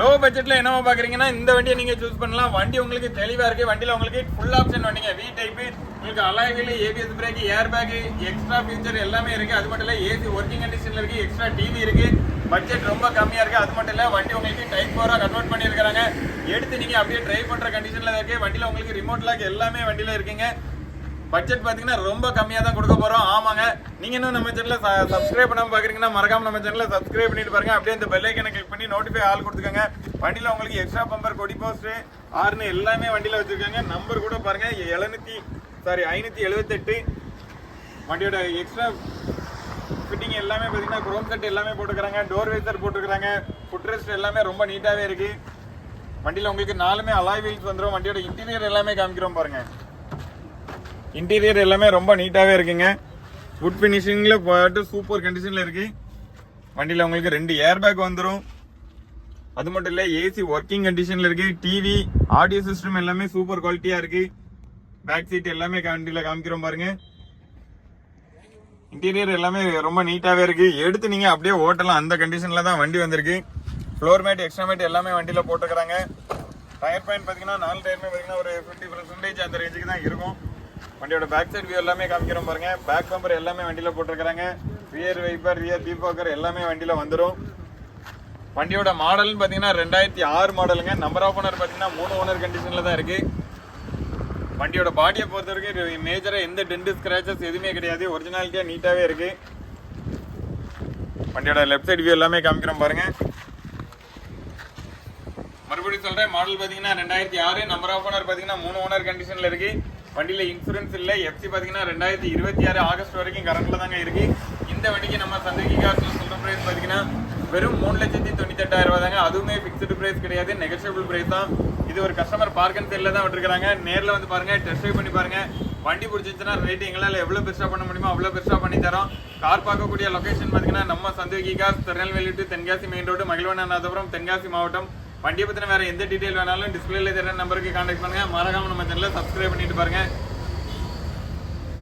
Low பட்ஜெட்டில் என்னவோ பார்க்குறீங்கன்னா இந்த வண்டியை நீங்கள் சூஸ் பண்ணலாம். வண்டி உங்களுக்கு தெளிவாக இருக்குது வண்டியில் உங்களுக்கு ஃபுல் ஆப்ஷன் வண்டிங்க. வி டைப்பு உங்களுக்கு அலாய்கள் ABS brake air bag extra feature எல்லாமே இருக்குது அது மட்டும் இல்லை ஏசி ஒர்க்கிங் கண்டிஷனில் இருக்குது எக்ஸ்ட்ரா டிவி இருக்குது பட்ஜெட் ரொம்ப கம்மியாக இருக்குது அது மட்டும் இல்லை வண்டி உங்களுக்கு டைப் ஃபோராக கன்வெர்ட் பண்ணியிருக்காங்க எடுத்து நீங்கள் அப்படியே ட்ரைவ் பண்ணுற கண்டிஷனில் இருக்குது வண்டியில் உங்களுக்கு ரிமோட் லாக் எல்லாமே வண்டியில இருக்குங்க. பட்ஜெட் பார்த்தீங்கன்னா ரொம்ப கம்மியாக தான் கொடுக்க போகிறோம் ஆமாங்க. நீங்கள் இன்னும் நம்ம சேனலில் சப்ஸ்கிரைப் பண்ணாமல் பார்க்குறீங்கன்னா மறக்காமல் நம்ம சேனலில் சப்ஸ்கிரைப் பண்ணிட்டு பாருங்க. அப்படியே இந்த பெல்லைக்கனை கிளிக் பண்ணி நோட்டிஃபை ஆள் கொடுத்துக்கோங்க. வண்டியில் உங்களுக்கு எக்ஸ்ட்ரா பம்பர் கொடி போஸ்ட்டு ஆறுன்னு எல்லாமே வண்டியில் வச்சுருக்காங்க. நம்பர் கூட பாருங்கள் எழுநூத்தி சாரி ஐநூற்றி எழுபத்தெட்டு வண்டியோட எக்ஸ்ட்ரா ஃபிட்டிங் எல்லாமே பார்த்தீங்கன்னா குரோம் செட் எல்லாமே போட்டுக்கிறாங்க. டோர் வைசர் போட்டுக்கிறாங்க. ஃபுட் ரெஸ்ட் எல்லாமே ரொம்ப நீட்டாகவே இருக்குது வண்டியில் உங்களுக்கு நாலுமே அலாய் வீல்ஸ் வந்துடும் வண்டியோட இன்டீரியர் எல்லாமே காமிக்கிறோம் பாருங்க. இன்டீரியர் எல்லாமே ரொம்ப நீட்டாகவே இருக்குங்க. குட் ஃபினிஷிங்கில் போயிட்டு சூப்பர் கண்டிஷனில் இருக்கு. வண்டியில் உங்களுக்கு ரெண்டு ஏர் பேக் வந்துடும் அது மட்டும் இல்லை ஏசி ஒர்க்கிங் கண்டிஷனில் இருக்கு. டிவி ஆடியோ சிஸ்டம் எல்லாமே சூப்பர் குவாலிட்டியாக இருக்கு. பேக் சீட் எல்லாமே வண்டியில் காமிக்கிறோம் பாருங்க. இன்டீரியர் எல்லாமே ரொம்ப நீட்டாகவே இருக்கு. எடுத்து நீங்கள் அப்படியே ஓட்டலாம். அந்த கண்டிஷனில் தான் வண்டி வந்திருக்கு. ஃப்ளோர் மேட் எக்ஸ்ட்ரா மேட் எல்லாமே வண்டியில் போட்டுக்கிறாங்க டயர் பாயிண்ட் பார்த்தீங்கன்னா நாலு டயருமே பார்த்தீங்கன்னா ஒரு ஃபிஃப்டி பர்சன்டேஜ் அந்த ரேஞ்சுக்கு தான் இருக்கும். வண்டியோட பேக் சைடு வியூ எல்லாமே காமிக்கிறோம் பாருங்க. பேக் பம்பர் எல்லாமே வண்டியில் போட்டிருக்கிறாங்க. ரியர் வைப்பர் ரியர் தீபாக்கர் எல்லாமே வண்டியில் வந்துடும் வண்டியோட மாடல்னு பார்த்தீங்கன்னா ரெண்டாயிரத்தி ஆறு மாடலுங்க நம்பர் ஆஃப் ஓனர் பார்த்தீங்கன்னா மூணு ஓனர் கண்டிஷனில் தான் இருக்குது வண்டியோட பாடியை பொறுத்த வரைக்கும் மேஜராக எந்த டென்ட் ஸ்க்ராச்சஸ் எதுவுமே கிடையாது. ஒரிஜினாலிட்டியாக நீட்டாகவே இருக்குது வண்டியோட லெஃப்ட் சைட் வியூ எல்லாமே காமிக்கிறோம் பாருங்கள் மறுபடியும் சொல்கிறேன் மாடல் பார்த்தீங்கன்னா ரெண்டாயிரத்தி ஆறு. நம்பர் ஆஃப் ஓனர் பார்த்தீங்கன்னா மூணு ஓனர் கண்டிஷனில் இருக்குது வண்டியில் இன்சூரன்ஸ் இல்லை. எஃப்சி பார்த்தீங்கன்னா ரெண்டாயிரத்தி இருபத்தி ஆறு ஆகஸ்ட் வரைக்கும் கரண்டில் தாங்க இருக்கு. இந்த வண்டிக்கு நம்ம சந்தைக்கு காசுல சொல்ற ப்ரைஸ் பார்த்தீங்கன்னா வெறும் மூணு லட்சத்தி தொண்ணூத்தெட்டாயிரம் எட்டாயிரம் தாங்க. அதுவுமே ஃபிக்ஸ்டு ப்ரைஸ் கிடையாது. நெகோஷியபிள் ப்ரைஸ் தான். இது ஒரு கஸ்டமர் பார்க் அண்ட் தான் விட்டுருக்காங்க நேரில் வந்து பாருங்க டெஸ்ட் ட்ரைவ் பண்ணி பாருங்க. வண்டி பிடிச்சிச்சுன்னா ரேட் எங்களால் எவ்வளோ பெருசாக பண்ண முடியுமோ அவ்வளோ பெருசாக பண்ணி தரோம். கார் பார்க்கக்கூடிய லொக்கேஷன் பார்த்தீங்கன்னா நம்ம Santoki car Tirunelveli to Tenkasi main road Magizhvanathapuram Tenkasi மாவட்டம். வண்டியை பற்றின வேறு எந்த டீட்டெயில் வேணாலும் டிஸ்பிளேல தெரியுற நம்பருக்கு காண்டாக்ட் பண்ணுங்கள் மறக்காமல் நம்ம சேனலில் சப்ஸ்கிரைப் பண்ணிட்டு பாருங்கள்